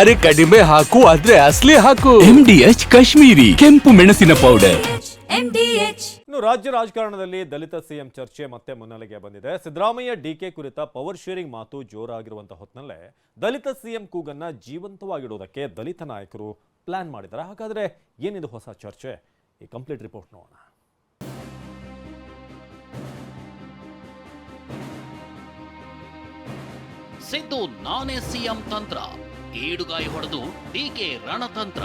ಅರೆ ಕಡಿಮೆ ಹಾಕು ಆದ್ರೆ ಅಸ್ಲಿ ಹಾಕು. ಎಂ ಡಿ ಎಚ್ ಕಾಶ್ಮೀರಿ ಕೆಂಪು ಮೆಣಸಿನ ಪೌಡರ್ MDH ಇನ್ನು ರಾಜ್ಯ ರಾಜಕಾರಣದಲ್ಲಿ ದಲಿತ ಸಿಎಂ ಚರ್ಚೆ ಮತ್ತೆ ಮುನ್ನೆಲೆಗೆ ಬಂದಿದೆ. ಸಿದ್ದರಾಮಯ್ಯ ಡಿಕೆ ಕುರಿತ ಪವರ್ ಶೇರಿಂಗ್ ಮಾತು ಜೋರಾಗಿರುವಂತ ಹೊತ್ತಿನಲ್ಲೇ ದಲಿತ ಸಿಎಂ ಕೂಗನ್ನ ಜೀವಂತವಾಗಿಡುವುದಕ್ಕೆ ದಲಿತ ನಾಯಕರು ಪ್ಲಾನ್ ಮಾಡಿದ್ದಾರೆ. ಹಾಗಾದ್ರೆ ಏನಿದು ಹೊಸ ಚರ್ಚೆ? ಈ ಕಂಪ್ಲೀಟ್ ರಿಪೋರ್ಟ್ ನೋಡೋಣ. ಸಿದ್ದು ನಾನೇ ಸಿಎಂ ತಂತ್ರ. ಈಡುಗಾಯಿ ಹೊಡೆದು ಡಿಕೆ ರಣತಂತ್ರ.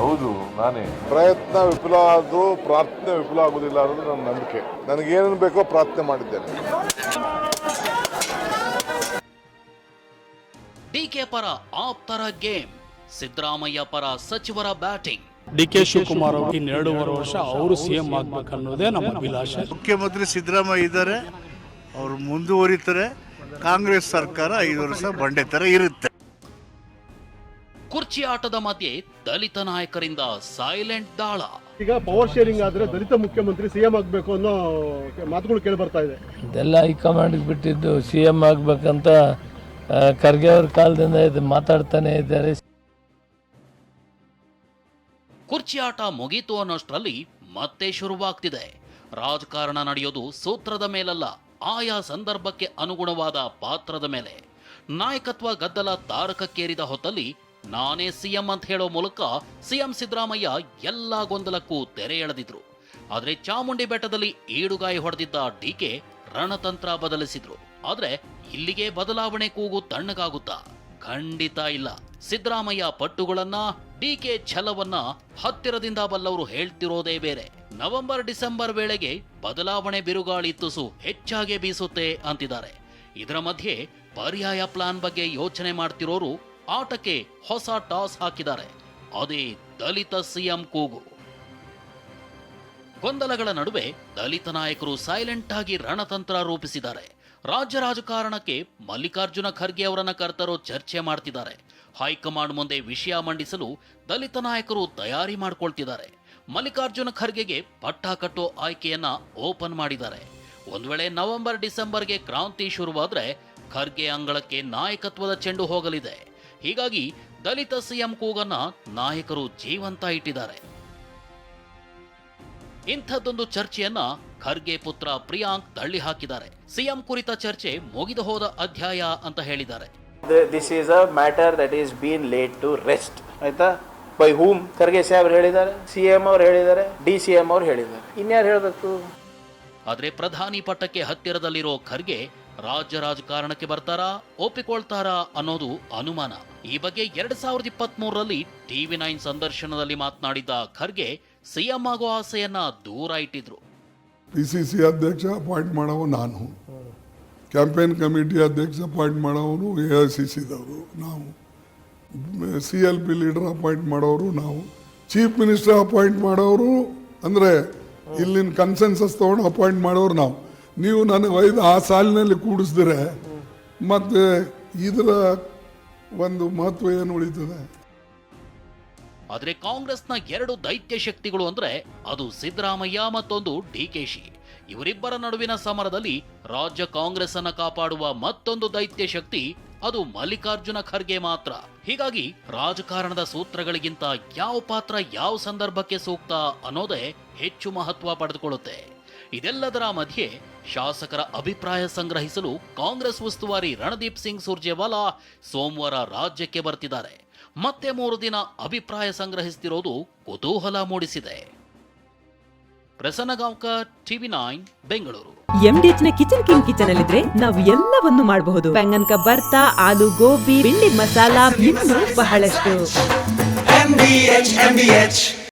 ಹೌದು ನಾನೇ. ಪ್ರಯತ್ನ ವಿಫಲ ಆದ್ರೂ ಪ್ರಾರ್ಥನೆ ವಿಫಲ ಆಗುದಿಲ್ಲ ಅನ್ನೋದು ನನ್ನ ನಂಬಿಕೆ. ನನಗೇನೇನು ಬೇಕೋ ಪ್ರಾರ್ಥನೆ ಮಾಡಿದ್ದೇನೆ. ಡಿಕೆ ಪರ ಆಪ್ತರ ಗೇಮ್. ಸಿದ್ದರಾಮಯ್ಯ ಪರ ಸಚಿವರ ಬ್ಯಾಟಿಂಗ್. ಡಿ ಕೆ ಶಿವಕುಮಾರ್ ಅವರು ಇನ್ನೆರಡೂವರೆ ವರ್ಷ ಅವರು ಸಿಎಂ ಆಗ್ಬೇಕನ್ನೋದೇ ನಮ್ಮ ಅಭಿಲಾಷೆ. ಮುಖ್ಯಮಂತ್ರಿ ಸಿದ್ದರಾಮಯ್ಯ ಇದ್ದಾರೆ. ಅವರು ಮುಂದುವರಿತಾರೆ. ಕಾಂಗ್ರೆಸ್ ಸರ್ಕಾರ ಐದು ವರ್ಷ ಬಂಡೆತರ ಇರುತ್ತೆ. ಕುರ್ಚಿ ಆಟದ ಮಧ್ಯೆ ದಲಿತ ನಾಯಕರಿಂದ ಸೈಲೆಂಟ್ ದಾಳ. ಈಗ ಪವರ್ ಶೇರಿಂಗ್ ಆದ್ರೆ ದಲಿತ ಮುಖ್ಯಮಂತ್ರಿ ಸಿಎಂ ಆಗ್ಬೇಕು ಅನ್ನೋ ಮಾತುಗಳು ಕೇಳಿ ಬರ್ತಾ ಇದೆ. ಇದೆಲ್ಲ ಹೈಕಮಾಂಡ್ ಬಿಟ್ಟಿದ್ದು ಸಿಎಂ ಆಗ್ಬೇಕಂತ ಖರ್ಗೆ ಅವ್ರ ಕಾಲದಿಂದ ಇದು ಮಾತಾಡ್ತಾನೆ ಇದ್ದಾರೆ. ಕುರ್ಚಿ ಆಟ ಮುಗೀತು ಅನ್ನೋಷ್ಟರಲ್ಲಿ ಮತ್ತೆ ಶುರುವಾಗ್ತಿದೆ. ರಾಜಕಾರಣ ನಡೆಯೋದು ಸೂತ್ರದ ಮೇಲಲ್ಲ. ಆಯಾ ಸಂದರ್ಭಕ್ಕೆ ಅನುಗುಣವಾದ ಪಾತ್ರದ ಮೇಲೆ ನಾಯಕತ್ವ ಗದ್ದಲ ತಾರಕಕ್ಕೇರಿದ ಹೊತ್ತಲ್ಲಿ ನಾನೇ ಸಿಎಂ ಅಂತ ಹೇಳೋ ಮೂಲಕ ಸಿಎಂ ಸಿದ್ದರಾಮಯ್ಯ ಎಲ್ಲ ಗೊಂದಲಕ್ಕೂ ತೆರೆ ಎಳೆದಿದ್ರು. ಆದರೆ ಚಾಮುಂಡಿ ಬೆಟ್ಟದಲ್ಲಿ ಈಡುಗಾಯಿ ಹೊಡೆದಿದ್ದ ಡಿಕೆ ರಣತಂತ್ರ ಬದಲಿಸಿದ್ರು. ಆದರೆ ಇಲ್ಲಿಗೆ ಬದಲಾವಣೆ ಕೂಗು ತಣ್ಣಗಾಗುತ್ತಾ? ಖಂಡಿತ ಇಲ್ಲ. ಸಿದ್ದರಾಮಯ್ಯ ಪಟ್ಟುಗಳನ್ನ ಡಿಕೆ ಛಲವನ್ನ ಹತ್ತಿರದಿಂದ ಬಲ್ಲವರು ಹೇಳ್ತಿರೋದೇ ಬೇರೆ. ನವೆಂಬರ್, ಡಿಸೆಂಬರ್ ವೇಳೆಗೆ ಬದಲಾವಣೆ ಬಿರುಗಾಳಿ ತುಸು ಹೆಚ್ಚಾಗಿ ಬೀಸುತ್ತೆ ಅಂತಿದ್ದಾರೆ. ಇದರ ಮಧ್ಯೆ ಪರ್ಯಾಯ ಪ್ಲಾನ್ ಬಗ್ಗೆ ಯೋಚನೆ ಮಾಡ್ತಿರೋರು ಆಟಕ್ಕೆ ಹೊಸ ಟಾಸ್ ಹಾಕಿದ್ದಾರೆ. ಅದೇ ದಲಿತ ಸಿಎಂ ಕೂಗು. ಗೊಂದಲಗಳ ನಡುವೆ ದಲಿತ ನಾಯಕರು ಸೈಲೆಂಟ್ ಆಗಿ ರಣತಂತ್ರ ರೂಪಿಸಿದ್ದಾರೆ. ರಾಜ್ಯ ರಾಜಕಾರಣಕ್ಕೆ ಮಲ್ಲಿಕಾರ್ಜುನ ಖರ್ಗೆ ಅವರನ್ನ ಕರ್ತರು ಚರ್ಚೆ ಮಾಡ್ತಿದ್ದಾರೆ. ಹೈಕಮಾಂಡ್ ಮುಂದೆ ವಿಷಯ ಮಂಡಿಸಲು ದಲಿತ ನಾಯಕರು ತಯಾರಿ ಮಾಡ್ಕೊಳ್ತಿದ್ದಾರೆ. ಮಲ್ಲಿಕಾರ್ಜುನ ಖರ್ಗೆಗೆ ಪಟ್ಟ ಕಟ್ಟೋ ಆಯ್ಕೆಯನ್ನ ಓಪನ್ ಮಾಡಿದ್ದಾರೆ. ಒಂದು ವೇಳೆ ನವೆಂಬರ್, ಡಿಸೆಂಬರ್ಗೆ ಕ್ರಾಂತಿ ಶುರುವಾದ್ರೆ ಖರ್ಗೆ ಅಂಗಳಕ್ಕೆ ನಾಯಕತ್ವದ ಚೆಂಡು ಹೋಗಲಿದೆ. ಹೀಗಾಗಿ ದಲಿತ ಸಿಎಂ ಕೂಗನ್ನ ನಾಯಕರು ಜೀವಂತ ಇಟ್ಟಿದ್ದಾರೆ. ಇಂಥದ್ದೊಂದು ಚರ್ಚೆಯನ್ನ ಖರ್ಗೆ ಪುತ್ರ ಪ್ರಿಯಾಂಕ್ ತಳ್ಳಿ ಹಾಕಿದ್ದಾರೆ. ಸಿಎಂ ಕುರಿತ ಚರ್ಚೆ ಮುಗಿದು ಹೋದ ಅಧ್ಯಾಯ ಅಂತ ಹೇಳಿದ್ದಾರೆ. This is a matter that is been laid to rest ಆಯ್ತಾ? ಬೈ ಹೂಮ್ ಖರ್ಗೆ ಸಾಹೇಬ್ರು ಹೇಳಿದ್ದಾರೆ. ಸಿ ಎಂ ಅವ್ರು ಹೇಳಿದ್ದಾರೆ. ಡಿ ಸಿ ಎಂ ಅವ್ರು ಹೇಳಿದ್ದಾರೆ. ಇನ್ಯಾರು ಹೇಳಬೇಕು? ಆದ್ರೆ ಪ್ರಧಾನಿ ಪಟ್ಟಕ್ಕೆ ಹತ್ತಿರದಲ್ಲಿರೋ ಖರ್ಗೆ ರಾಜ್ಯ ರಾಜಕಾರಣಕ್ಕೆ ಬರ್ತಾರಾ ಒಪ್ಪಿಕೊಳ್ತಾರಾ ಅನ್ನೋದು ಅನುಮಾನ. ಈ ಬಗ್ಗೆ ಎರಡ್ ಸಾವಿರದ ಇಪ್ಪತ್ತ್ ಮೂರರಲ್ಲಿ ಟಿವಿ ನೈನ್ ಸಂದರ್ಶನದಲ್ಲಿ ಮಾತನಾಡಿದ್ದ ಖರ್ಗೆ ಸಿಎಂ ಆಗೋ ಆಸೆಯನ್ನ ದೂರ ಇಟ್ಟಿದ್ರು. ಪಿಸಿಸಿ ಸಿ ಸಿ ಅಧ್ಯಕ್ಷ ಅಪಾಯಿಂಟ್ ಮಾಡೋ ನಾನು. ಕ್ಯಾಂಪೇನ್ ಕಮಿಟಿ ಅಧ್ಯಕ್ಷ ಅಪಾಯಿಂಟ್ ಮಾಡೋನು ಎ ಐ ಸಿ ಸಿದವರು ನಾವು. C L P leader appoint ಮಾಡೋರು ನಾವು. ಚೀಫ್ ಮಿನಿಸ್ಟರ್ ಅಪಾಯಿಂಟ್ ಮಾಡೋರು ಅಂದರೆ ಇಲ್ಲಿನ ಕನ್ಸೆನ್ಸಸ್ ತೊಗೊಂಡು ಅಪಾಯಿಂಟ್ ಮಾಡೋರು ನಾವು. ನೀವು ನನಗೆ ಒಯ್ದು ಆ ಸಾಲಿನಲ್ಲಿ ಕೂಡಿಸಿದ್ರೆ, ಮತ್ತು ಇದರ ಒಂದು ಮಹತ್ವ ಏನು ಉಳಿತದೆ? ಆದರೆ ಕಾಂಗ್ರೆಸ್ನ ಎರಡು ದೈತ್ಯ ಶಕ್ತಿಗಳು ಅಂದ್ರೆ ಅದು ಸಿದ್ದರಾಮಯ್ಯ ಮತ್ತೊಂದು ಡಿಕೆಶಿ ಇವರಿಬ್ಬರ ನಡುವಿನ ಸಮರದಲ್ಲಿ ರಾಜ್ಯ ಕಾಂಗ್ರೆಸ್ ಅನ್ನು ಕಾಪಾಡುವ ಮತ್ತೊಂದು ದೈತ್ಯ ಶಕ್ತಿ ಅದು ಮಲ್ಲಿಕಾರ್ಜುನ ಖರ್ಗೆ ಮಾತ್ರ. ಹೀಗಾಗಿ ರಾಜಕಾರಣದ ಸೂತ್ರಗಳಿಗಿಂತ ಯಾವ ಪಾತ್ರ ಯಾವ ಸಂದರ್ಭಕ್ಕೆ ಸೂಕ್ತ ಅನ್ನೋದೇ ಹೆಚ್ಚು ಮಹತ್ವ ಪಡೆದುಕೊಳ್ಳುತ್ತೆ. ಇದೆಲ್ಲದರ ಮಧ್ಯೆ ಶಾಸಕರ ಅಭಿಪ್ರಾಯ ಸಂಗ್ರಹಿಸಲು ಕಾಂಗ್ರೆಸ್ ಉಸ್ತುವಾರಿ ರಣದೀಪ್ ಸಿಂಗ್ ಸುರ್ಜೇವಾಲಾ ಸೋಮವಾರ ರಾಜ್ಯಕ್ಕೆ ಬರ್ತಿದ್ದಾರೆ. ಮತ್ತೆ ಮೂರು ದಿನ ಅಭಿಪ್ರಾಯ ಸಂಗ್ರಹಿಸ್ತಿರೋದು ಕುತೂಹಲ ಮೂಡಿಸಿದೆ. Prasanna Gaonkar TV nine, Bengaluru. MDH ನ ಕಿಚನ್ ಕಿಂಗ್ ಕಿಚನ್ ಅಲ್ಲಿದ್ರೆ ನಾವು ಎಲ್ಲವನ್ನು ಮಾಡಬಹುದು. ಬೆಂಗನ್ ಬರ್ತಾ ಆಲೂ ಗೋಬಿ ಬಿಂಡಿ ಮಸಾಲಾ ಬಹಳಷ್ಟು.